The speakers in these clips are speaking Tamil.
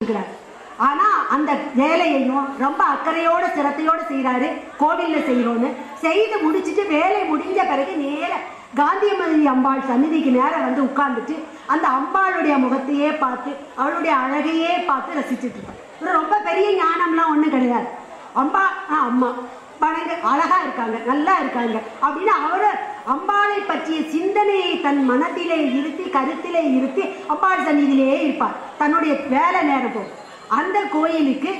இருக்கிறார். ஆனா அந்த வேலையையும் ரொம்ப அக்கறையோட சிரத்தையோட செய்யறாரு கோவில்ல செய்யறோம்னு செய்து முடிச்சிட்டு வேலை முடிஞ்ச பிறகு நேர காந்தியமதி அம்பாள் சந்நிதிக்கு நேரம் வந்து உட்கார்ந்துட்டு அந்த அம்பாளுடைய முகத்தையே பார்த்து அவளுடைய அழகையே பார்த்து ரசிச்சுட்டு இருப்பார் ரொம்ப பெரிய ஞானம்லாம் ஒன்றும் கிடையாது. அம்பா ஆ அம்மா. பணங்க அழகா இருக்காங்க நல்லா இருக்காங்க. அப்படின்னு அவரை அம்பாளை பற்றிய சிந்தனையை தன் மனத்திலே இருத்தி கருத்திலே இருத்தி அம்பாள் சந்நிதியிலேயே இருப்பார். தன்னுடைய வேலை நேரம் போகும் அந்த கோயிலுக்கு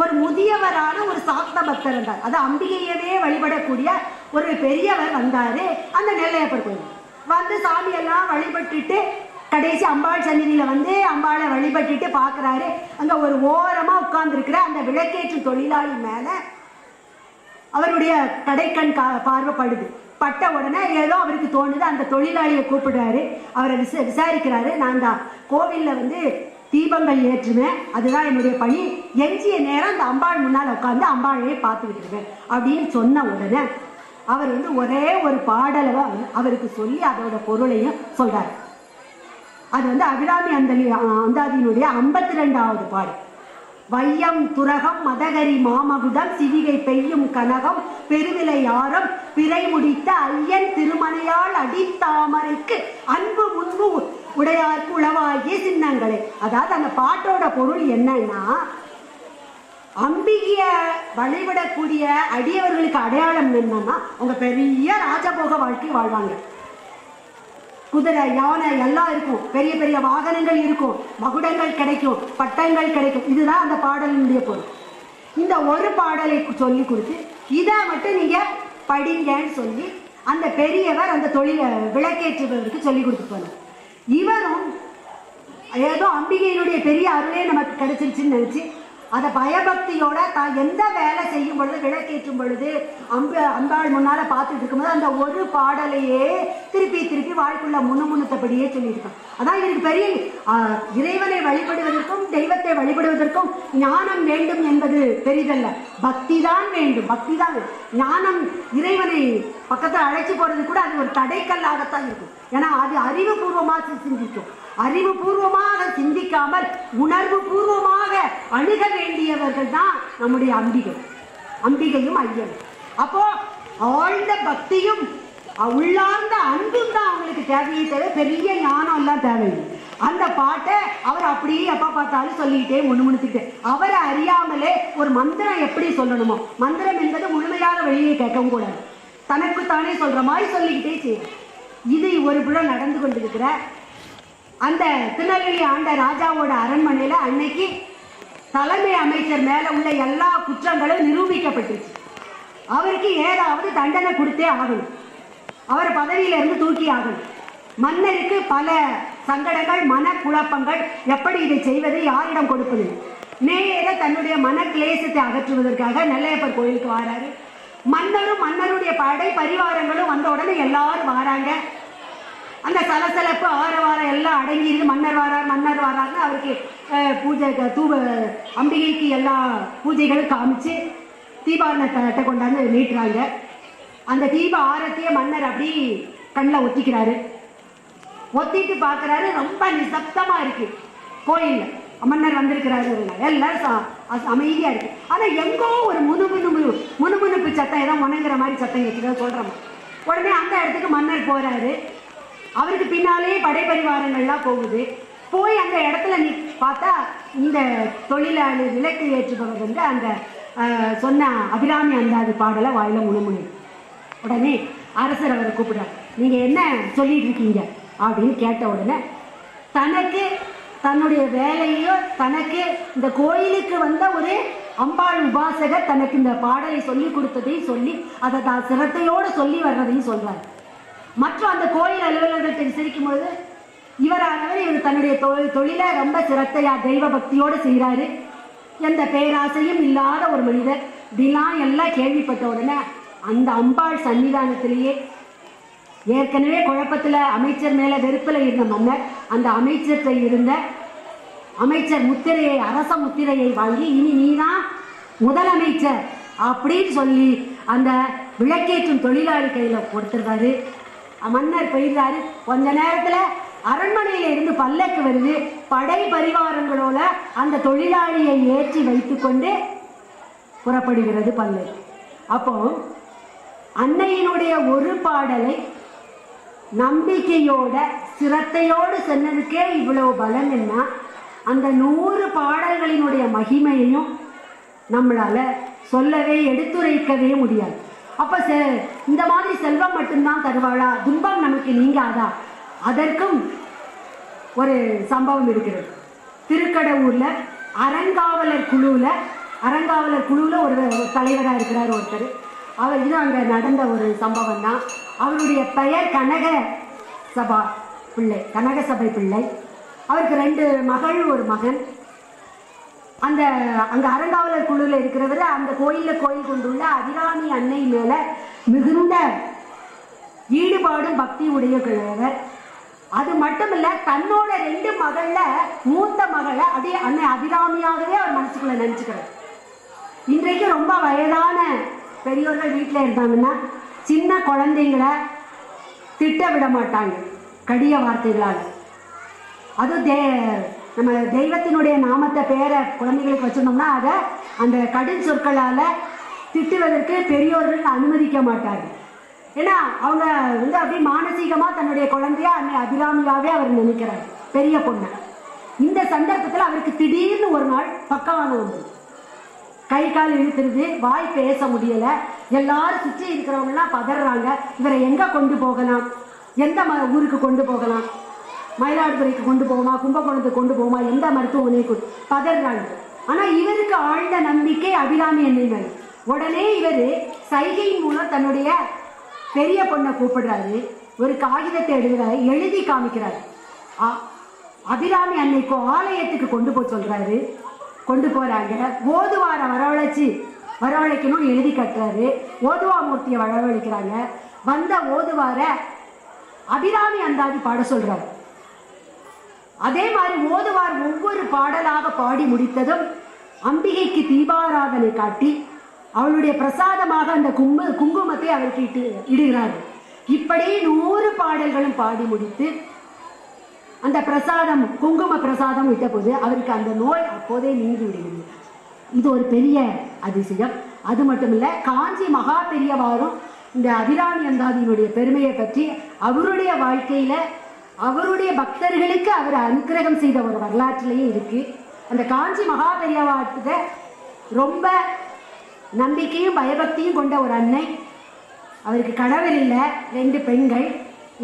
ஒரு முதியவரான ஒரு சாக்த பக்தர் இருந்தார் அது அம்பிகையவே வழிபடக்கூடிய ஒரு பெரியவர் வந்தாரு. அந்த நெல்லையப்பர் கோயில். வந்து சாமியெல்லாம் வழிபட்டுட்டு கடைசி அம்பாள் சந்நிதியில வந்து அம்பாளை வழிபட்டுட்டு பார்க்கறாரு அங்கே ஒரு ஓரமாக உட்கார்ந்துருக்கிற அந்த விளக்கேற்றும் தொழிலாளி மேலே அவருடைய கடைக்கண் கா பார்வைப்படுது. பட்ட உடனே ஏதோ அவருக்கு தோணுது. அந்த தொழிலாளியை கூப்பிடுறாரு. அவரை விச விசாரிக்கிறாரு. நான் தான் கோவிலில் வந்து தீபங்கள் ஏற்றுவேன். அதுதான் என்னுடைய பணி. எஞ்சிய நேரம் அந்த அம்பாள் முன்னால் உட்காந்து அம்பாளையே பார்த்துக்கிட்டு இருக்கேன் அப்படின்னு சொன்ன உடனே அவர் வந்து ஒரே ஒரு பாடலை அவருக்கு சொல்லி அதோட பொருளையும் சொல்கிறார் அது வந்து அபிராமி அந்த அந்தாதியினுடைய ஐம்பத்தி ரெண்டாவது பாடல். வையம் துரகம் மதகரி மாமகுடம் சிவிகை பெய்யும் கனகம் பெருவிலை ஆரம் பிறை முடித்த ஐயன் திருமணையால் அடித்தாமரைக்கு அன்பு முன்பு உடையார்க்கு உளவாகிய சின்னங்களே. அதாவது அந்த பாட்டோட பொருள் என்னன்னா அம்பிகைய வழிபடக்கூடிய அடியவர்களுக்கு அடையாளம் என்னன்னா அவங்க பெரிய ராஜபோக வாழ்க்கை வாழ்வாங்க. குதிரை யானை எல்லாம் இருக்கும். பெரிய பெரிய வாகனங்கள் இருக்கும். மகுடங்கள் கிடைக்கும் பட்டங்கள் கிடைக்கும். இதுதான் அந்த பாடலினுடைய பொருள். இந்த ஒரு பாடலை சொல்லி கொடுத்து இதை மட்டும் நீங்க படிங்கன்னு சொல்லி அந்த பெரியவர் அந்த தொழில விளக்கேற்றுபவருக்கு சொல்லி கொடுத்து போனார். இவரும் ஏதோ அம்பிகையினுடைய பெரிய அருளே நமக்கு கிடைச்சிருச்சுன்னு நினைச்சு அதை பயபக்தியோட தான் எந்த வேலை செய்யும் பொழுது விளக்கேற்றும் பொழுது அம்பு அம்பாள் முன்னால பார்த்துட்டு இருக்கும்போது அந்த ஒரு பாடலையே திருப்பி திருப்பி வாழ்க்குள்ள முணுமுணுத்தபடியே சொல்லியிருக்கான். அதான் இவருக்கு பெரிய இறைவனை வழிபடுவதற்கும் தெய்வத்தை வழிபடுவதற்கும் ஞானம் வேண்டும் என்பது பெரிதல்ல. பக்தி தான் வேண்டும் பக்தி தான் ஞானம் இறைவனை பக்கத்தில் அழைச்சி போறது கூட அது ஒரு தடைக்கல்லாகத்தான் இருக்கும். ஏன்னா அது அறிவுபூர்வமாக சிந்திக்கும். அறிவுபூர்வமாக சிந்திக்காமல் உணர்வு பூர்வமாக அணுக வேண்டியவர்கள் தான் நம்முடைய அம்பிகை. அம்பிகையும் ஐயன். அப்போ ஆழ்ந்த பக்தியும் உள்ளார்ந்த அன்பும் தான் அவங்களுக்கு தேவையே தவிர பெரிய ஞானம் எல்லாம் தேவையில்லை. அந்த பாட்டை அவர் அப்படியே எப்ப பார்த்தாலும் சொல்லிக்கிட்டே முணுமுணுத்துக்கிட்டே அவரை அறியாமலே ஒரு மந்திரம் எப்படி சொல்லணுமோ மந்திரம் என்பது முழுமையாக வெளியே கேட்கவும் கூடாது. தனக்கு தானே சொல்ற மாதிரி சொல்லிக்கிட்டே செய்யும் இது ஒரு புறம் நடந்து கொண்டிருக்கிற அந்த திருநெல்வேலி ஆண்ட ராஜாவோட அரண்மனையில் அன்னைக்கு தலைமை அமைச்சர் மேலே உள்ள எல்லா குற்றங்களும் நிரூபிக்கப்பட்டுச்சு. அவருக்கு ஏதாவது தண்டனை கொடுத்தே ஆகணும். அவர் பதவியிலிருந்து தூக்கி ஆகணும். மன்னருக்கு பல சங்கடங்கள் மனக்குழப்பங்கள். எப்படி இதை செய்வது? யாரிடம் கொடுப்பது? நேர தன்னுடைய மன கிளேசத்தை அகற்றுவதற்காக நெல்லையப்பர் கோயிலுக்கு வராரு. மன்னரும் மன்னருடைய படை பரிவாரங்களும் வந்த உடனே எல்லாரும் வராங்க. அந்த சலசலப்பு ஆரவாரம் எல்லாம் அடங்கியிருக்கு மன்னர் வாரார் மன்னர் வாரார்னு அவருக்கு பூஜை தூவ அம்பிகைக்கு எல்லா பூஜைகளும் காமிச்சு தீபாரணத்தை கொண்டாந்து நீட்டுறாங்க. அந்த தீப ஆரத்தையே மன்னர் அப்படி கண்ணில் ஒத்திக்கிறாரு. ஒத்திட்டு பார்க்குறாரு ரொம்ப நிசப்தமாக இருக்கு. கோயிலில். மன்னர் வந்திருக்கிறாரு. எல்லாரும் அமைதியாக இருக்குது ஆனால் எங்கோ ஒரு முணுமுணு முணுமுணுப்பு சத்தம் ஏதோ முணங்குற மாதிரி சத்தம் கேட்குறத சொல்கிறோம் உடனே அந்த இடத்துக்கு மன்னர் போகிறாரு அவருக்கு பின்னாலே படைப்பரிவாரங்கள்லாம் போகுது. போய் அந்த இடத்துல நீ பார்த்தா இந்த தொழிலாளி விளக்கு ஏற்றுபவர் வந்து அந்த சொன்ன அபிராமி அந்தாது பாடலை வாயில முணுமுணு உடனே அரசர் அவரை கூப்பிடுறார். நீங்கள் என்ன சொல்லிட்டு இருக்கீங்க? அப்படின்னு கேட்ட உடனே தனக்கு தன்னுடைய வேலையோ தனக்கு இந்த கோயிலுக்கு வந்த ஒரு அம்பாள் உபாசகர் தனக்கு இந்த பாடலை சொல்லி கொடுத்ததையும் சொல்லி அதை தான் சிரத்தையோடு சொல்லி வர்றதையும் சொல்றார் மற்றும் அந்த கோயில் அலுவலகத்தை சிரிக்கும் பொழுது இவரானவர் இவர் தன்னுடைய தொழில் தொழிலை ரொம்ப சிரத்தையா தெய்வ பக்தியோடு செய்கிறாரு. எந்த பேராசையும் இல்லாத ஒரு மனிதர். தினம் எல்லாம் கேள்விப்பட்ட உடனே அந்த அம்பாள் சன்னிதானத்திலேயே ஏற்கனவே குழப்பத்தில் அமைச்சர் மேல வெறுப்பில் இருந்த மன்னர் அந்த அமைச்சர்கிட்ட இருந்த அமைச்சர் முத்திரையை அரச முத்திரையை வாங்கி இனி நீதான் முதலமைச்சர் அப்படின்னு சொல்லி அந்த விளக்கேற்றும் தொழிலாளி கையில் கொடுத்துருக்காரு. மன்னர் போயிருந்தாரு கொஞ்ச நேரத்தில் அரண்மனையில இருந்து பல்லக்கு வருது. படை பரிவாரங்களோட அந்த தொழிலாளியை ஏற்றி வைத்துக்கொண்டு புறப்படுகிறது பல்லக்கு. அப்போ அன்னையினுடைய ஒரு பாடலை நம்பிக்கையோட சிரத்தையோடு சென்னதுக்கே இவ்வளவு பலன்னா அந்த நூறு பாடல்களினுடைய மகிமையையும் நம்மளால சொல்லவே எடுத்துரைக்கவே முடியாது. அப்ப செ- இந்த மாதிரி செல்வம் மட்டும்தான் தருவாளா? துன்பம் நமக்கு நீங்காதா? அதற்கும் ஒரு சம்பவம் இருக்கிறது. திருக்கடவுர்ல அறங்காவலர் குழுவில் அறங்காவலர் குழுவில் ஒரு தலைவராக இருக்கிறார் ஒருத்தர். அவர் இது அங்கே நடந்த ஒரு சம்பவம் தான். அவருடைய பெயர் கனக சபா பிள்ளை கனக சபை பிள்ளை. அவருக்கு ரெண்டு மகள் ஒரு மகன். அந்த அங்கே அறங்காவலர் குழுவில் இருக்கிறவர் அந்த கோயிலில் கோயில் கொண்டுள்ள அதிராணி அன்னை மேலே மிகுந்த ஈடுபாடும் பக்தி உடைய கிழவர் அது மட்டும் இல்லை தன்னோட ரெண்டு மகளில் மூத்த மகளை அதே அன்னை அபிராமியாகவே அவர் மனசுக்குள்ளே நினச்சிக்கிறார். இன்றைக்கு ரொம்ப வயதான பெரியோர்கள் வீட்டில் இருந்தாங்கன்னா சின்ன குழந்தைங்களை திட்ட விட மாட்டாங்க கடிய வார்த்தைகளால். அதுவும் தே நம்ம தெய்வத்தினுடைய நாமத்தை பேரை குழந்தைகளுக்கு வச்சுருந்தோம்னா அதை அந்த கடும் சொற்களால் திட்டுவதற்கு பெரியோர்கள் அனுமதிக்க மாட்டாங்க. ஏன்னா அவங்க வந்து அப்படியே மானசீகமாக தன்னுடைய குழந்தைய அன்னை அபிராமியாகவே அவர் நினைக்கிறார் பெரிய பொண்ணை. இந்த சந்தர்ப்பத்தில் அவருக்கு திடீர்னு ஒரு நாள் பக்கவான ஒன்று கை கால் இழுத்துருது வாய் பேச முடியல. எல்லாரும் சுற்றி இருக்கிறவங்கலாம் பதறாங்க. இவரை எங்க கொண்டு போகலாம்? எந்த ம- ஊருக்கு கொண்டு போகலாம்? மயிலாடுதுறைக்கு கொண்டு போகுமா கும்பகோணத்துக்கு கொண்டு போகுமா எந்த மருத்துவமனைக்கு கொண்டு பதறாங்க. ஆனா இவருக்கு ஆழ்ந்த நம்பிக்கை அபிராமி அன்னை உடனே இவர் சைகை மூலம் தன்னுடைய பெரிய பொண்ணை கூப்பிடுறாரு. ஒரு காகிதத்தை எழுதுறாரு எழுதி காமிக்கிறாரு. அபிராமி அன்னைக்கு ஆலயத்துக்கு கொண்டு போய் சொல்றாரு. கொண்டு போறாங்க. ஓதுவார வரவழைச்சி வரவழைக்கணும்னு எழுதி கட்டுறாரு. ஓதுவா மூர்த்தியை வரவழைக்கிறாங்க. வந்த ஓதுவார அபிராமி அந்தாதி பாட சொல்றாரு. அதே மாதிரி ஓதுவார் ஒவ்வொரு பாடலாக பாடி முடித்ததும் அம்பிகைக்கு தீபாராதனை காட்டி அவளுடைய பிரசாதமாக அந்த கும்பு குங்குமத்தை அவருக்கு இட்டு இடுகிறார். இப்படி நூறு பாடல்களும் பாடி முடித்து அந்த பிரசாதம் குங்கும பிரசாதம் விட்டபோது அவருக்கு அந்த நோய் அப்போதே நீங்கி விடுகிறது. இது ஒரு பெரிய அதிசயம். அது மட்டும் இல்லை காஞ்சி மகா பெரியவாரும் இந்த அபிராமி அந்தாதியினுடைய பெருமையை பற்றி அவருடைய வாழ்க்கையில் அவருடைய பக்தர்களுக்கு அவர் அனுக்கிரகம் செய்த ஒரு வரலாற்றிலேயே இருக்குது அந்த காஞ்சி மகா பெரியவாட்டுக்கு ரொம்ப நம்பிக்கையும் பயபக்தியும் கொண்ட ஒரு அன்னை. அவருக்கு கணவர் இல்லை ரெண்டு பெண்கள்.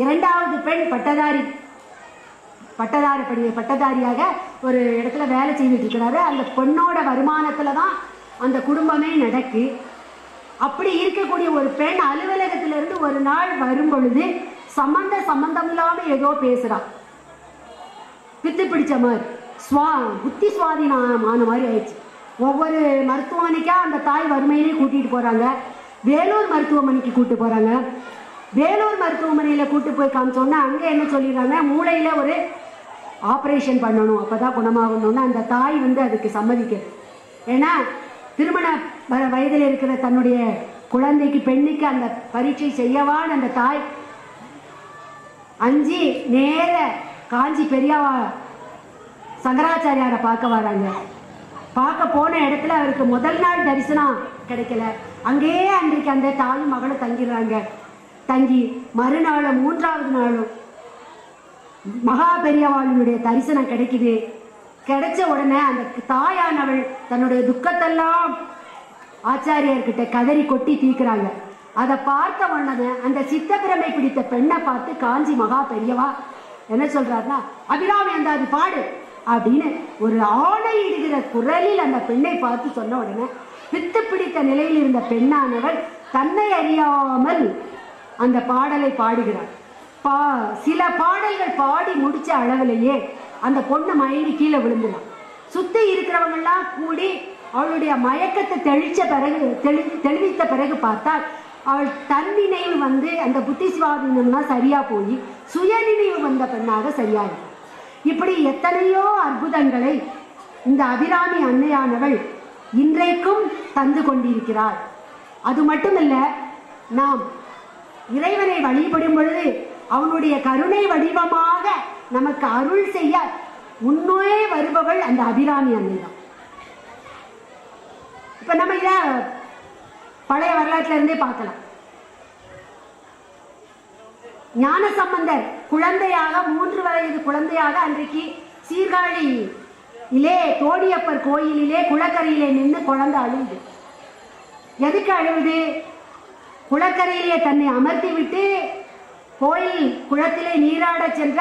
இரண்டாவது பெண் பட்டதாரி பட்டதாரி படி பட்டதாரியாக ஒரு இடத்துல வேலை செய்துட்டு இருக்கிறாரு. அந்த பொண்ணோட வருமானத்துல தான் அந்த குடும்பமே நடக்கு. அப்படி இருக்கக்கூடிய ஒரு பெண் அலுவலகத்திலிருந்து ஒரு நாள் வரும் பொழுது சம்பந்த சம்பந்தம் இல்லாம ஏதோ பேசுறா. பித்து பிடிச்ச மாதிரி. சுவா புத்தி சுவாதீனமான மாதிரி ஆயிடுச்சு. ஒவ்வொரு மருத்துவமனைக்கா அந்த தாய் வறுமையிலே கூட்டிட்டு போறாங்க. வேலூர் மருத்துவமனைக்கு கூட்டு போறாங்க. வேலூர் மருத்துவமனையில கூட்டு போய் காமிச்சோன்னா அங்க என்ன சொல்லிடுறாங்க? மூளையில ஒரு ஆப்ரேஷன் பண்ணணும் அப்போ தான் குணமாகணும்னு அந்த தாய் வந்து அதுக்கு சம்மதிக்க. ஏன்னா திருமண வயதில் இருக்கிற தன்னுடைய குழந்தைக்கு பெண்ணுக்கு அந்த பரீட்சை செய்யவான்னு அந்த தாய் அஞ்சு நேர காஞ்சி பெரியவா சங்கராச்சாரியாரை பார்க்க வராங்க. பார்க்க போன இடத்துல அவருக்கு முதல் நாள் தரிசனம் கிடைக்கல. அங்கேயே அன்றைக்கு அந்த தாயும் மகளும் தங்கிடுறாங்க. தங்கி மறுநாளும் மூன்றாவது நாளும் மகா பெரியவாளுடைய தரிசனம் கிடைக்குது. கிடைச்ச உடனே அந்த தாயானவள் தன்னுடைய துக்கத்தெல்லாம் ஆச்சாரியர்கிட்ட கதறி கொட்டி தீக்குறாங்க. அதை பார்த்த உடனே அந்த சித்தப்பிரமை பிடித்த பெண்ணை பார்த்து காஞ்சி மகா பெரியவா என்ன சொல்றாருன்னா அபிராமி அந்த அது பாடு அப்படின்னு ஒரு ஆணையிடுகிற குரலில் அந்த பெண்ணை பார்த்து சொன்ன உடனே பித்து பிடித்த நிலையில் இருந்த பெண்ணானவள் தன்னை அறியாமல் அந்த பாடலை பாடுகிறார் பா சில பாடல்கள் பாடி முடிச்ச அளவிலேயே அந்த பொண்ணு மயங்கி கீழே விழுந்துடும். சுற்றி இருக்கிறவங்கெல்லாம் கூடி அவளுடைய மயக்கத்தை தெளிச்ச பிறகு தெளி தெளிவித்த பிறகு பார்த்தால் அவள் தன்னினைவு வந்து அந்த புத்தி சுவாதீனம்லாம் சரியா போய் சுயநினைவு வந்த பெண்ணாக சரியாகும் இப்படி எத்தனையோ அற்புதங்களை இந்த அபிராமி அன்னையானவள் இன்றைக்கும் தந்து கொண்டிருக்கிறாள். அது மட்டுமல்ல நாம் இறைவனை வழிபடும் பொழுது அவனுடைய கருணை வடிவமாக நமக்கு அருள் செய்ய உண்மையே வருபவள் அந்த அபிராமி அன்னை தான் இப்ப நம்ம இத பழைய வரலாற்றுல இருந்தே பார்க்கலாம். ஞான சம்பந்தர் குழந்தையாக மூன்று வயது குழந்தையாக அன்றைக்கு சீர்காழி இலே தோடியப்பர் கோயிலிலே குளக்கரையிலே நின்று குழந்தை அழுகுது எதுக்கு அழுகுது குளக்கரையிலே தன்னை அமர்த்தி விட்டு கோயில் குளத்திலே நீராடச் சென்ற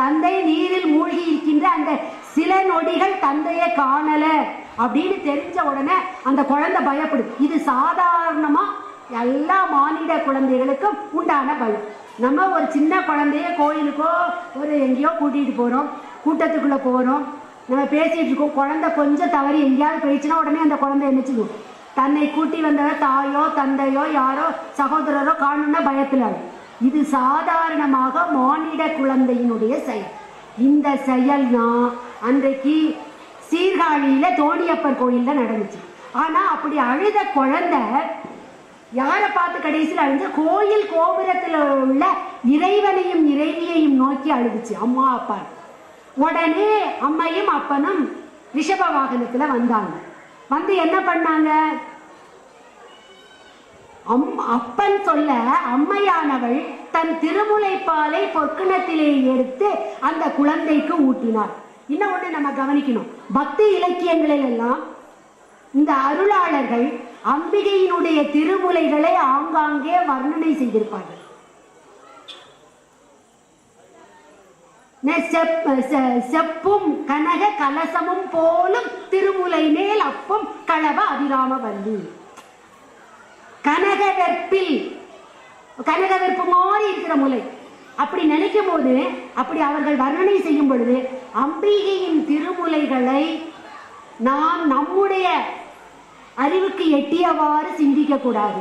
தந்தை நீரில் மூழ்கி இருக்கின்ற அந்த சில நொடிகள் தந்தையை காணல அப்படின்னு தெரிஞ்ச உடனே அந்த குழந்தை பயப்படுது. இது சாதாரணமா எல்லா மானிட குழந்தைகளுக்கும் உண்டான பயம். நம்ம ஒரு சின்ன குழந்தைய கோயிலுக்கோ ஒரு எங்கேயோ கூட்டிகிட்டு போகிறோம் கூட்டத்துக்குள்ளே போகிறோம் நம்ம பேசிகிட்டு இருக்கோம். குழந்தை கொஞ்சம் தவறி எங்கேயாவது போயிடுச்சுன்னா உடனே அந்த குழந்தை என்ன தன்னை கூட்டி வந்தவர் தாயோ தந்தையோ யாரோ சகோதரரோ காணும்னா பயத்தில். இது சாதாரணமாக மானிட குழந்தையினுடைய செயல். இந்த செயல் தான் அன்றைக்கு சீர்காழியில தோணியப்பர் கோயில்ல நடந்துச்சு. ஆனா அப்படி அழுத குழந்தை யாரை பார்த்து கடைசியில் அழுது? கோயில் கோபுரத்தில் உள்ள இறைவனையும் இறைவியையும் நோக்கி அழுதுச்சு அம்மா அப்பா. உடனே அம்மையும் அப்பனும் ரிஷப வாகனத்துல வந்தாங்க. வந்து என்ன பண்ணாங்க? அம் அப்பன் சொல்ல அம்மையானவள் தன் திருமுலைப்பாலை பொற்கிணத்திலே எடுத்து அந்த குழந்தைக்கு ஊட்டினார் இன்னும் ஒன்று நம்ம கவனிக்கணும். பக்தி இலக்கியங்களில் எல்லாம் இந்த அருளாளர்கள் அம்பிகையினுடைய திருமுலைகளை ஆங்காங்கே வர்ணனை செய்திருப்பார்கள். செப்- செ- செப்பும் கனக கலசமும் போலும் திருமுலை மேல் அப்பும் களவ அபிராமவல்லி. கனகவெற்பில் கனகவெற்பு மாதிரி இருக்கிற முலை. அப்படி நினைக்கும் போது அப்படி அவர்கள் வர்ணனை செய்யும் பொழுது அம்பிகையின் திருமுலைகளை நாம் நம்முடைய அறிவுக்கு எட்டியவாறு சிந்திக்க கூடாது.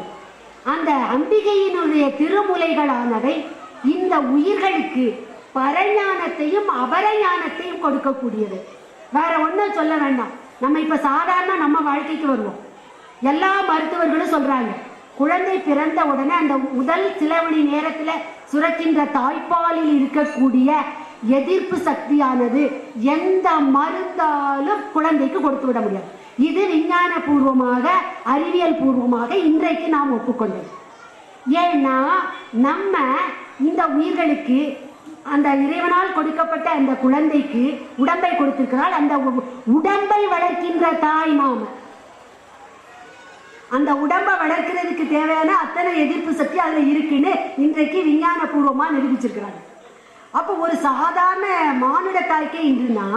அந்த அம்பிகையினுடைய திருமுலைகளானவை இந்த உயிர்களுக்கு பரஞானத்தையும் அபரஞானத்தையும் கொடுக்கக்கூடியது. வேற ஒன்றும் சொல்ல வேண்டாம். நம்ம இப்போ சாதாரண நம்ம வாழ்க்கைக்கு வருவோம். எல்லா மருத்துவர்களும் சொல்கிறாங்க குழந்தை பிறந்த உடனே அந்த முதல் சில மணி நேரத்துல சுரக்கின்ற தாய்ப்பாலில் இருக்கக்கூடிய எதிர்ப்பு சக்தியானது எந்த மருந்தாலும் குழந்தைக்கு கொடுத்து விட முடியாது. இது விஞ்ஞான பூர்வமாக அறிவியல் பூர்வமாக இன்றைக்கு நாம் ஒப்புக்கொண்டோம். ஏன்னா நம்ம இந்த உயிர்களுக்கு அந்த இறைவனால் கொடுக்கப்பட்ட அந்த குழந்தைக்கு உடம்பை கொடுத்திருக்கிறாள். அந்த உ- உடம்பை வளர்க்கின்ற தாய் நாம அந்த உடம்பை வளர்க்கிறதுக்கு தேவையான அத்தனை எதிர்ப்பு சக்தி அதில் இருக்குன்னு இன்றைக்கு விஞ்ஞான பூர்வமாக நிரூபிச்சிருக்கிறாங்க. அப்போ ஒரு சாதாரண மானுட தாய்க்கே இன்றுனா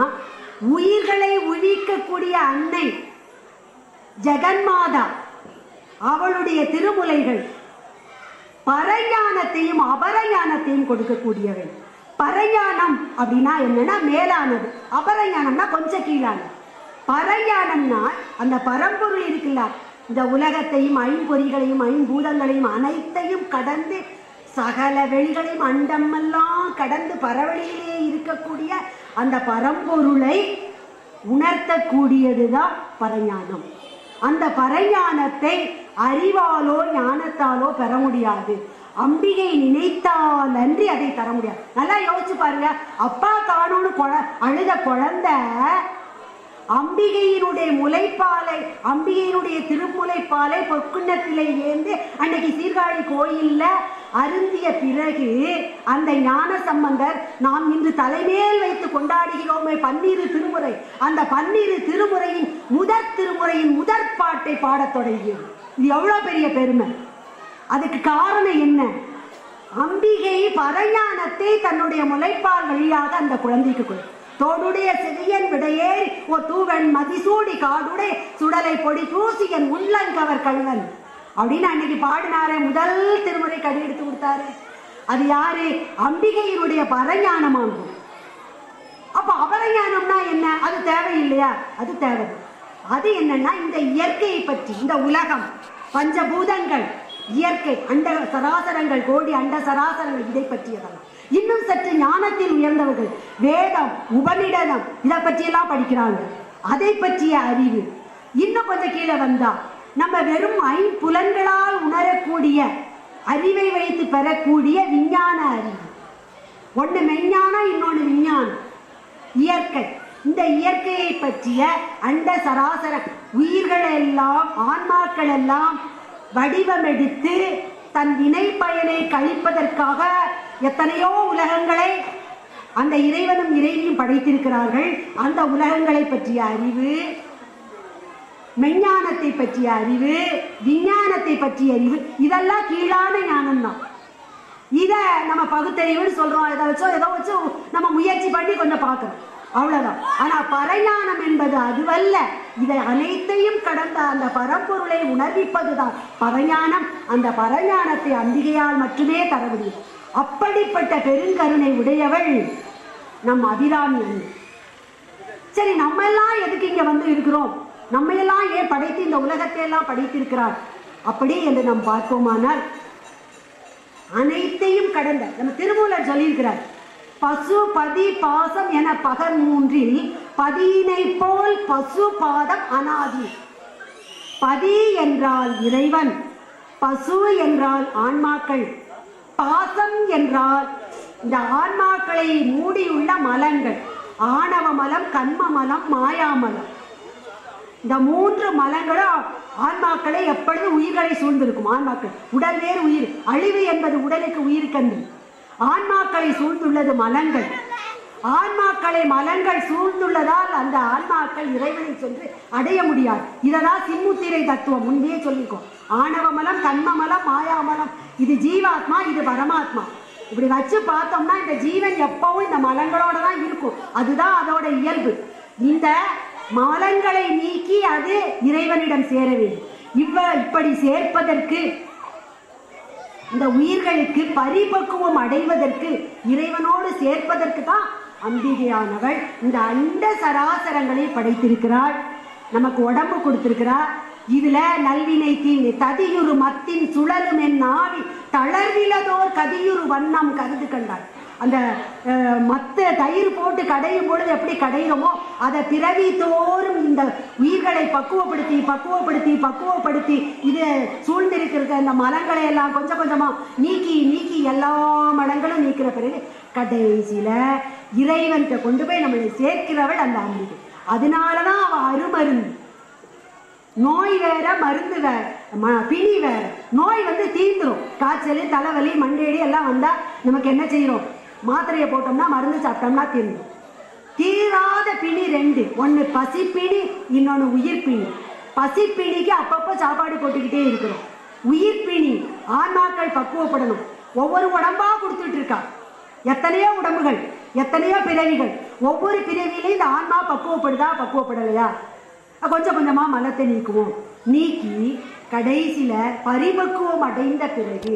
உயிர்களை உழிக்கக்கூடிய அன்னை ஜெகன்மாதா அவளுடைய திருமுலைகள் பரஞானத்தையும் அபரஞானத்தையும் கொடுக்கக்கூடியவன் பரஞானம் அப்படின்னா என்னன்னா மேலானது. அபரஞானம்னா கொஞ்சம் கீழானது. பரஞானம்னா அந்த பரம்பொருள் இருக்குல்ல இந்த உலகத்தையும் ஐம்பொறிகளையும் ஐம்பூதங்களையும் அனைத்தையும் கடந்து சகல வெளிகளையும் அண்டமெல்லாம் கடந்து பரவெளியிலே இருக்கக்கூடிய அந்த பரம்பொருளை உணர்த்தக்கூடியதுதான் பரஞானம். அந்த பரஞானத்தை அறிவாலோ ஞானத்தாலோ பெற முடியாது. அம்பிகை நினைத்தால் அன்றி அதை தர முடியாது. நல்லா யோசிச்சு பாருங்க. அப்பா காணும்னு குழ அழுத குழந்தை அம்பிகையினுடைய முலைப்பாலை அம்பிகையினுடைய திருமுலைப்பாலை பொற்குன்னத்திலே ஏந்து அன்னைக்கு சீர்காழி கோயில்ல அருந்திய பிறகு அந்த ஞான சம்பந்தர் நாம் இன்று தலைமேல் வைத்து கொண்டாடுகிறோமே பன்னிரு திருமுறை. அந்த பன்னிரு திருமுறையின் முதற் திருமுறையின் முதற் பாட்டை பாடத் தொடங்கியது. இது எவ்வளோ பெரிய பெருமை? அதுக்கு காரணம் என்ன? அம்பிகை பரஞானத்தை தன்னுடைய முளைப்பால் வழியாக அந்த குழந்தைக்கு கொடுக்கும் தோடுடைய சிறியன் விடையேறி ஓ தூவன் மதிசூடி காடுடை சுடலை பொடி பூசியன் உள்ளங்கவர் கல்வன் அப்படின்னு அன்னைக்கு பாடினாரே முதல் திருமுறை கடி எடுத்து கொடுத்தாரு. அது யாரு? அம்பிகையினுடைய பரஞானமாகும் அப்ப அபரஞானம்னா என்ன? அது தேவையில்லையா? அது தேவை. அது என்னன்னா இந்த இயற்கையை பற்றி இந்த உலகம் பஞ்சபூதங்கள் இயற்கை அண்ட சராசரங்கள் கோடி அண்ட சராசரங்கள் இதை பற்றியதெல்லாம். இன்னும் சற்று ஞானத்தில் உயர்ந்தவர்கள். வேதம் உபநிடதம் இதை பற்றியெல்லாம் படிக்கிறாங்க. அதை பற்றிய அறிவு இன்னும் கொஞ்சம் கீழே வந்தா நம்ம வெறும் ஐம்புலன்களால் உணரக்கூடிய அறிவை வைத்து பெறக்கூடிய விஞ்ஞான அறிவு. ஒன்று மெஞ்ஞானம் இன்னொன்று விஞ்ஞானம். இயற்கை. இந்த இயற்கையை பற்றிய அண்ட சராசர உயிர்கள் எல்லாம் ஆன்மாக்கள் எல்லாம் வடிவமெடுத்து தன் இணை பயனை கழிப்பதற்காக எத்தனையோ உலகங்களை அந்த இறைவனும் இறைவியும் படைத்திருக்கிறார்கள். அந்த உலகங்களை பற்றிய அறிவு மெஞ்ஞானத்தை பற்றிய அறிவு விஞ்ஞானத்தை பற்றிய அறிவு இதெல்லாம் கீழான ஞானம் தான் இதை நம்ம பகுத்தறிவுன்னு சொல்றோம். இதை வச்சோ ஏதோ வச்சு நம்ம முயற்சி பண்ணி கொஞ்சம் பார்க்கறோம் அவ்வளவுதான். ஆனா பரஞானம் என்பது அதுவல்ல. இதை அனைத்தையும் கடந்த அந்த பரம்பொருளை உணர்விப்பதுதான். பரஞானம் அந்த பரஞானத்தை அம்பிகையால் மட்டுமே தர முடியும் அப்படிப்பட்ட பெருங்கருணை உடையவள் நம் அபிராமி அன்னை சரி நம்ம எல்லாம் எதுக்கு இங்க வந்து இருக்கிறோம்? நம்ம எல்லாம் ஏன் படைத்து இந்த உலகத்தை எல்லாம் படைத்திருக்கிறார்? அப்படி என்று நாம் பார்ப்போமானால் அனைத்தையும் கடந்த நம்ம திருமூலர் சொல்லியிருக்கிறார் பசு பதி பாசம் என பகர் மூன்றில் பதியினை போல் பசு பாதம் அனாதி. பதி என்றால் இறைவன் பசு என்றால் ஆன்மாக்கள் பாசம் என்றால் இந்த ஆன்மாக்களை மூடியுள்ள மலங்கள் ஆணவ மலம் கண்ம மலம் மாயாமலம் இந்த மூன்று மலங்களும் ஆன்மாக்களை எப்பொழுதும் உயிர்களை சூழ்ந்திருக்கும்? ஆன்மாக்கள் உடல் வேறு உயிர் அழிவு என்பது உடலுக்கு உயிருக்கன்று ஆன்மாக்களை சூழ்ந்துள்ளது மலங்கள். ஆன்மாக்களை மலங்கள் சூழ்ந்துள்ளதால் அந்த ஆன்மாக்கள் இறைவனை சென்று அடைய முடியாது. இததான் சிம்முத்திரை தத்துவம். முன்பே சொல்லியிருக்கோம். ஆணவ மலம் கண்ம மலம் மாயாமலம் இது ஜீவாத்மா இது பரமாத்மா. இப்படி வச்சு பார்த்தோம்னா இந்த ஜீவன் எப்பவும் இந்த மலங்களோட தான் இருக்கும். அதுதான் அதோட இயல்பு. இந்த மலங்களை நீக்கி அது இறைவனிடம் சேர வேண்டும். இவ்வ இப்படி சேர்ப்பதற்கு இந்த உயிர்களுக்கு பரிபக்குவம் அடைவதற்கு இறைவனோடு சேர்ப்பதற்கு தான் அம்பிகையானவள் இந்த அண்ட சராசரங்களை படைத்திருக்கிறாள். நமக்கு உடம்பு கொடுத்திருக்கிறார் இதுல நல்வினை தீவினை ததியுறு மத்தின் சுழலும் என் நாவி தளர்விலதோர் கதியுறு வண்ணம் கருது கண்டாள். அந்த மற்ற தயிர் போட்டு கடையும் பொழுது எப்படி கடையிறோமோ அதை பிறவி தோறும் இந்த உயிர்களை பக்குவப்படுத்தி பக்குவப்படுத்தி பக்குவப்படுத்தி இது சூழ்ந்திருக்கிற இந்த மலங்களை எல்லாம் கொஞ்சம் கொஞ்சமாக நீக்கி நீக்கி எல்லா மலங்களும் நீக்கிற பிறகு கடைசியில் இறைவன்கிட்ட கொண்டு போய் நம்மளை சேர்க்கிறவள் அந்த அம்பிகை. அதனாலதான் அவள் அருமருந்து. நோய் வேற மருந்து வேற ம- பிணி வேற. நோய் வந்து தீந்துரும் காய்ச்சல் தலைவலி மண்டேடி எல்லாம் வந்தால் நமக்கு என்ன செய்யறோம்? மாத்திரையை போட்டோம்னா மருந்து சாப்பிட்டோம்னா தீரும் தீராத பிணி ரெண்டு. ஒன்று பசிப்பிணி இன்னொன்று உயிர் பசிப்பிணிக்கு அப்பப்போ சாப்பாடு போட்டுக்கிட்டே இருக்கிறோம். உயிர் பிணி ஆன்மாக்கள் பக்குவப்படணும். ஒவ்வொரு உடம்பா கொடுத்துட்டு இருக்கா. எத்தனையோ உடம்புகள் எத்தனையோ பிறவிகள். ஒவ்வொரு பிறவிலையும் இந்த ஆன்மா பக்குவப்படுதா பக்குவப்படலையா? கொஞ்சம் கொஞ்சமாக மலத்தை நீக்குவோம். நீக்கி கடைசியில் பரிபக்குவம் அடைந்த பிறகு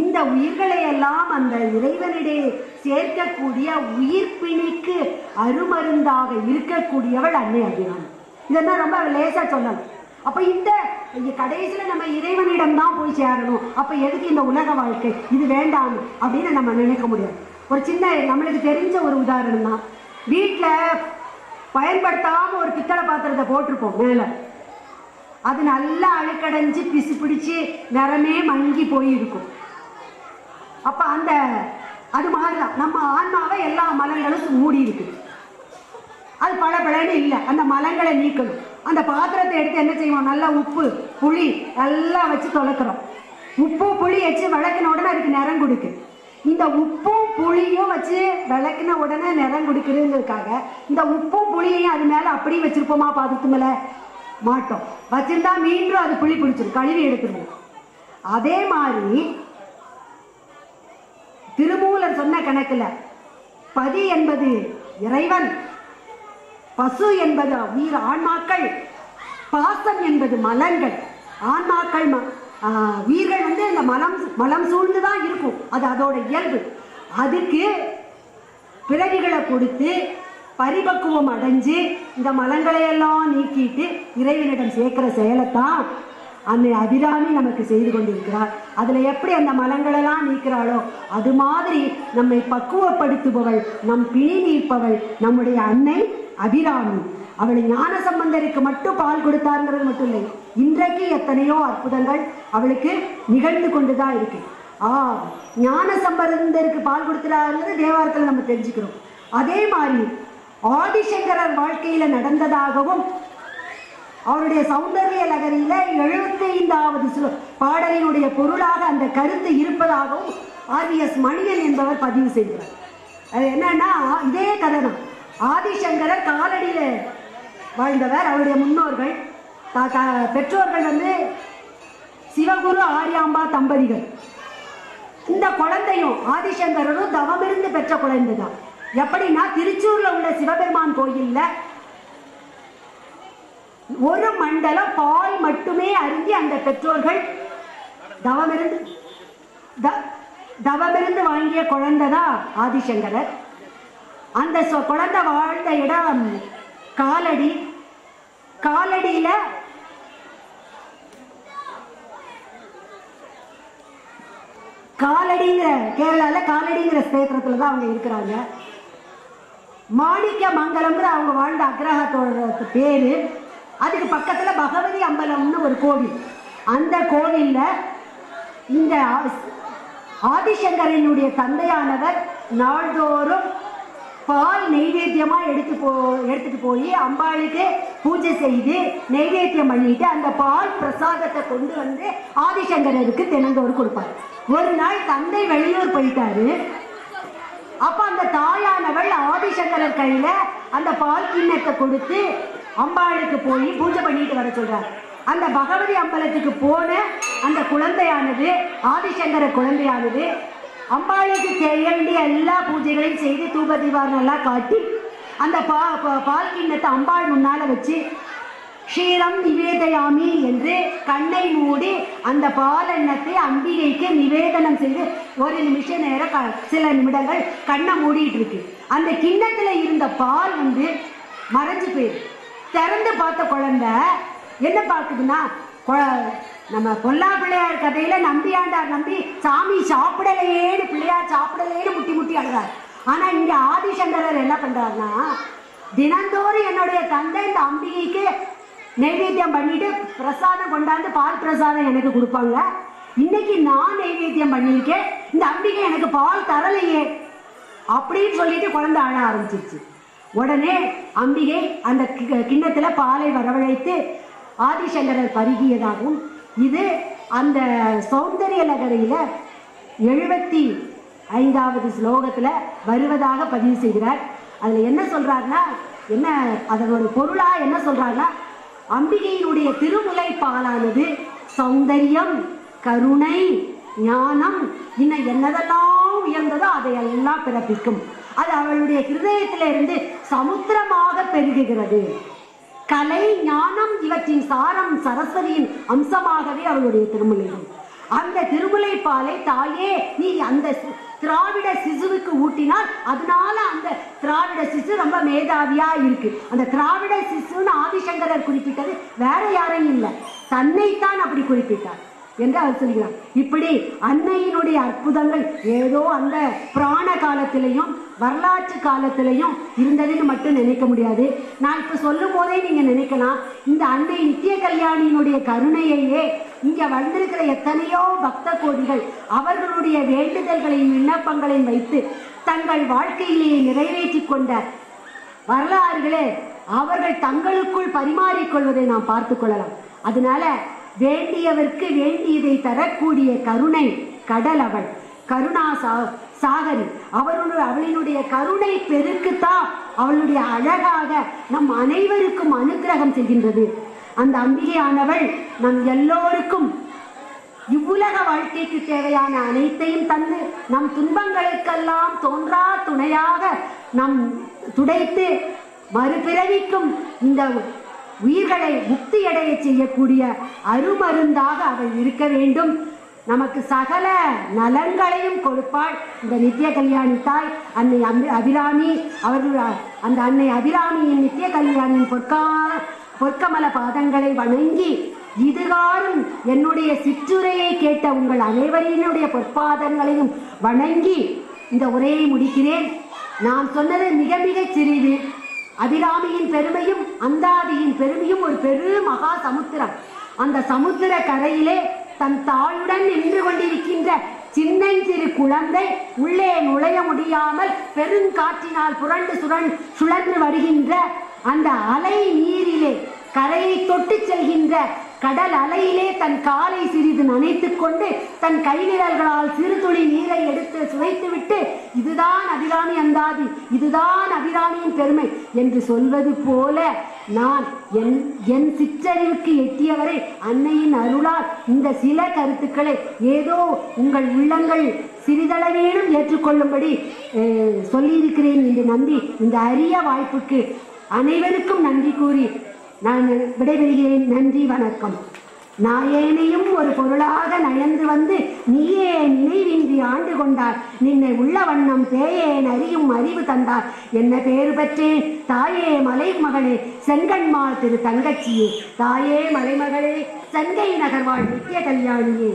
இந்த உயிர்களை எல்லாம் அந்த இறைவனிடையே சேர்க்கக்கூடிய உயிர் பிணிக்கு அருமருந்தாக இருக்கக்கூடியவள் அன்னை அபிராமி. இதெல்லாம் ரொம்ப லேசா சொல்லணும் அப்ப இந்த இங்க கடைசியில நம்ம இறைவனிடம் தான் போய் சேரணும். அப்ப எதுக்கு இந்த உலக வாழ்க்கை? இது வேண்டாம் அப்படின்னு நம்ம நினைக்க முடியாது. ஒரு சின்ன நம்மளுக்கு தெரிஞ்ச ஒரு உதாரணம் தான். வீட்டில் பயன்படுத்தாம ஒரு பித்தளை பாத்திரத்தை போட்டிருப்போம் மேலே. அது நல்லா அழுக்கடைஞ்சு பிசு பிடிச்சு நிறமே மங்கி போயிருக்கும். அப்ப அந்த அது மாதிரிதான். நம்ம ஆன்மாவை எல்லா மலங்களும் மூடி இருக்குது அது பல பழன்னு இல்லை. அந்த மலங்களை நீக்கணும். அந்த பாத்திரத்தை எடுத்து என்ன செய்வோம்? நல்லா உப்பு புளி எல்லாம் வச்சு துளக்குறோம் உப்பு புளி வச்சு விளக்கின உடனே அதுக்கு நிறம் கொடுக்கு. இந்த உப்பும் புளியும் வச்சு விளக்கின உடனே நிறம் கொடுக்குறதுங்கிறதுக்காக இந்த உப்பும் புளியையும் அது மேலே அப்படியே வச்சிருப்போமா பாத்திரத்து மேலே? மாட்டோம். வச்சிருந்தா மீண்டும் அது புளி பிடிச்சிரும். கழுவி எடுத்துருவோம். அதே மாதிரி திருமூலர் சொன்ன கணக்கில் பதி என்பது இறைவன் பசு என்பது உயிர் ஆன்மாக்கள் பாசம் என்பது மலங்கள் ஆன்மாக்கள் ம- உயிர்கள் வந்து இந்த மலம் மலம் சூழ்ந்து தான் இருக்கும். அது அதோட இயல்பு. அதுக்கு பிறவிகளை கொடுத்து பரிபக்குவம் அடைஞ்சு இந்த மலங்களையெல்லாம் நீக்கிட்டு இறைவனிடம் சேர்க்கிற செயலைத்தான் அன்னை அபிராமி நமக்கு செய்து கொண்டிருக்கிறார். அதுல எப்படி அந்த மலங்களெல்லாம் நீக்கிறாளோ அது மாதிரி நம்மை பக்குவப்படுத்துபவள் நம் பிணி நீப்பவள் நம்முடைய அன்னை அபிராமி. அவளை ஞான சம்பந்தருக்கு மட்டும் பால் கொடுத்தாருங்கிறது மட்டும் இல்லை இன்றைக்கு எத்தனையோ அற்புதங்கள் அவளுக்கு நிகழ்ந்து கொண்டு தான் இருக்கு. ஆ ஞான சம்பந்தருக்கு பால் கொடுத்துறாருங்கிறது தேவாரத்தில் நம்ம தெரிஞ்சுக்கிறோம். அதே மாதிரி ஆதிசங்கரர் வாழ்க்கையில நடந்ததாகவும் அவருடைய சௌந்தரிய லகரியில எழுபத்தி ஐந்தாவது பாடலினுடைய பொருளாக அந்த கருத்து இருப்பதாகவும் ஆர்விஎஸ் மணியன் என்பவர் பதிவு செய்கிறார். அது என்னன்னா இதே கதை தான் ஆதிசங்கரர் காலடியில வாழ்ந்தவர் அவருடைய முன்னோர்கள். பெற்றோர்கள் வந்து சிவகுரு ஆரியாம்பா தம்பதிகள். இந்த குழந்தையும் ஆதிசங்கரரும் தவமிருந்து பெற்ற குழந்தை தான் எப்படின்னா திருச்சூர்ல உள்ள சிவபெருமான் கோயில்ல ஒரு மண்டலம் பால் மட்டுமே அருந்தி அந்த பெற்றோர்கள். தவமிருந்து தவமிருந்து வாங்கிய குழந்தைதான் ஆதிசங்கரர். அந்த குழந்தை வாழ்ந்த இடம் காலடி. காலடியில காலடிங்கிற கேரளால காலடிங்கிற ஸ்தேத்திரத்துல தான் அவங்க இருக்கிறாங்க. மாணிக்க மங்கலம்ங்கிற அவங்க வாழ்ந்த அக்ரஹத்தோட பேரு. அதுக்கு பக்கத்தில் பகவதி அம்பலம்னு ஒரு கோவில். அந்த கோவிலில் இந்த ஆதிசங்கரனுடைய தந்தையானவர் நாள்தோறும் பால் நெய்வேத்தியமாக எடுத்து போ எடுத்துட்டு போய் அம்பாளுக்கு பூஜை செய்து நெய்வேத்தியம் பண்ணிட்டு அந்த பால் பிரசாதத்தை கொண்டு வந்து ஆதிசங்கரருக்கு தினந்தோறும் கொடுப்பார். ஒரு நாள் தந்தை வெளியூர் போயிட்டாரு. அப்போ அந்த தாயானவள் ஆதிசங்கரர் கையில் அந்த பால் கிண்ணத்தை கொடுத்து அம்பாளுக்கு போய் பூஜை பண்ணிட்டு வர சொல்றார். அந்த பகவதி அம்பலத்துக்கு போன அந்த குழந்தையானது ஆதிசங்கர குழந்தையானது அம்பாளுக்கு செய்ய வேண்டிய எல்லா பூஜைகளையும் செய்து தூப தீபாரம் எல்லாம் காட்டி அந்த பா பால் கிண்ணத்தை அம்பாள் முன்னால வச்சு க்ஷீரம் நிவேதயாமி என்று கண்ணை மூடி அந்த பாலெண்ணத்தை அம்பிகைக்கு நிவேதனம் செய்து ஒரு நிமிஷ நேரம் க- சில நிமிடங்கள் கண்ணை மூடிட்டு இருக்கு. அந்த கிண்ணத்தில் இருந்த பால் வந்து மறைஞ்சு போயிருக்கு. திறந்து பார்த்த குழந்தை என்ன பார்க்குதுன்னா கொ- நம்ம பொல்லா பிள்ளையார் கதையில நம்பியாண்டார் நம்பி சாமி சாப்பிடலையேன்னு பிள்ளையார் சாப்பிடலையேன்னு முட்டி முட்டி அழுறார் ஆனா இங்க ஆதிசங்கரர் என்ன பண்றாருன்னா தினந்தோறும் என்னுடைய தந்தை இந்த அம்பிகைக்கு நைவேத்தியம் பண்ணிட்டு பிரசாதம் கொண்டாந்து பால் பிரசாதம் எனக்கு கொடுப்பாங்க. இன்னைக்கு நான் நைவேத்தியம் பண்ணியிருக்கேன். இந்த அம்பிகை எனக்கு பால் தரலையே அப்படின்னு சொல்லிட்டு குழந்தை அழ ஆரம்பிச்சிருச்சு. உடனே அம்பிகை அந்த கி- கிண்ணத்துல பாலை வரவழைத்து ஆதிசங்கரர் பருகியதாகவும் இது அந்த சௌந்தரிய நகரையில் எழுபத்தி ஐந்தாவது ஸ்லோகத்துல வருவதாக பதிவு செய்கிறார். அதுல என்ன சொல்றாருன்னா என்ன அதனோட பொருளா என்ன சொல்றாருன்னா அம்பிகையினுடைய திருமுலை பாலானது சௌந்தரியம் கருணை ஞானம் இன்னும் என்னதெல்லாம் உயர்ந்ததோ அதையெல்லாம் பிறப்பிக்கும். அது அவளுடைய ஹிருதயத்திலிருந்து சமுத்திரமாக பெருகுகிறது. கலை ஞானம் இவற்றின் சாரம் சரஸ்வதியின் அம்சமாகவே அவளுடைய திருமுலைகள் அந்த திருமலை பாலை தாயே நீ அந்த திராவிட சிசுவுக்கு ஊட்டினால் அதனால அந்த திராவிட சிசு ரொம்ப மேதாவியா இருக்கு. அந்த திராவிட சிசுன்னு ஆதிசங்கரர் குறிப்பிட்டது வேற யாரையும் இல்லை. தன்னைத்தான் அப்படி குறிப்பிட்டார். என்று அவர் சொல்கிறார் இப்படி அன்னையினுடைய அற்புதங்கள் ஏதோ அந்த புராண காலத்திலையும் வரலாற்று காலத்திலையும் இருந்ததுன்னு மட்டும் நினைக்க முடியாது. நான் இப்ப சொல்லும் போதே நீங்க நினைக்கலாம் இந்த அன்னை நித்திய கல்யாணியினுடைய கருணையையே இங்க வந்திருக்கிற எத்தனையோ பக்த கோடிகள் அவர்களுடைய வேண்டுதல்களையும் விண்ணப்பங்களையும் வைத்து தங்கள் வாழ்க்கையிலேயே நிறைவேற்றிக் கொண்ட வரலாறுகளே அவர்கள் தங்களுக்குள் பரிமாறிக்கொள்வதை நாம் பார்த்து கொள்ளலாம். அதனால வேண்டியவர்க்கு வேண்டியதை தரக்கூடிய கருணை கடல் அவள். கருணா சா சாகரி அவருடைய அவளினுடைய கருணை பெருக்குத்தான் அவளுடைய அழகாக நம் அனைவருக்கும் அனுக்கிரகம் செய்கின்றது. அந்த அம்பிகையானவள் நம் எல்லோருக்கும் இவ்வுலக வாழ்க்கைக்கு தேவையான அனைத்தையும் தந்து நம் துன்பங்களுக்கெல்லாம் தோன்றா துணையாக நம் துடைத்து மறுபிறவிக்கும் இந்த உயிர்களை முக்தியடைய செய்யக்கூடிய அருமருந்தாக அவள் இருக்க வேண்டும். நமக்கு சகல நலன்களையும் கொடுப்பாள். இந்த நித்திய கல்யாணி தாய் அன்னை அம்பி அபிராமி அவர்கள் அந்த அன்னை அபிராமியின் நித்திய கல்யாணியின் பொற்கா பொற்கமல பாதங்களை வணங்கி இதுகாரும் என்னுடைய சிற்றுரையை கேட்ட உங்கள் அனைவரினுடைய பொற்பாதங்களையும் வணங்கி இந்த உரையை முடிக்கிறேன். நான் சொன்னது மிக மிகச் சிறிது. அபிராமியின் பெருமையும் அந்தாதியின் பெருமையும் ஒரு பெரு மகா சமுத்திரம். அந்த சமுத்திர கரையிலே தன் தாயுடன் நின்று கொண்டிருக்கின்ற சின்னஞ்சிறு குழந்தை உள்ளே நுழைய முடியாமல் பெருங்காற்றினால் புரண்டு சுரண் சுழன்று வருகின்ற அந்த அலை நீரிலே கரையை தொட்டு செல்கின்ற கடல் அலையிலே தன் காலை சிறிது நனைத்துக் கொண்டு தன் கைவிரல்களால் சிறு துளி நீரை எடுத்து சுவைத்துவிட்டு இதுதான் அபிராமி அந்தாதி இதுதான் அபிராமியின் பெருமை என்று சொல்வது போல நான் என் என் சிற்றறிவுக்கு எட்டியவரை அன்னையின் அருளால் இந்த சில கருத்துக்களை ஏதோ உங்கள் உள்ளங்கள் சிறிதளவேனும் ஏற்றுக்கொள்ளும்படி சொல்லியிருக்கிறேன் என்று நம்பி இந்த அரிய வாய்ப்புக்கு அனைவருக்கும் நன்றி கூறி நான் விடைபெறுகிறேன். நன்றி வணக்கம். நாயேனையும் ஒரு பொருளாக நயந்து வந்து நீயே நினைவின்றி ஆண்டு கொண்டார். நின்னை உள்ள வண்ணம் பேயேன் அறியும் அறிவு தந்தார். என்ன பேறு பெற்றேன் தாயே மலை மகளே செங்கண்மாள் திரு தங்கச்சியே. தாயே மலைமகளே செங்கை நகர்வாழ் நித்திய கல்யாணியே.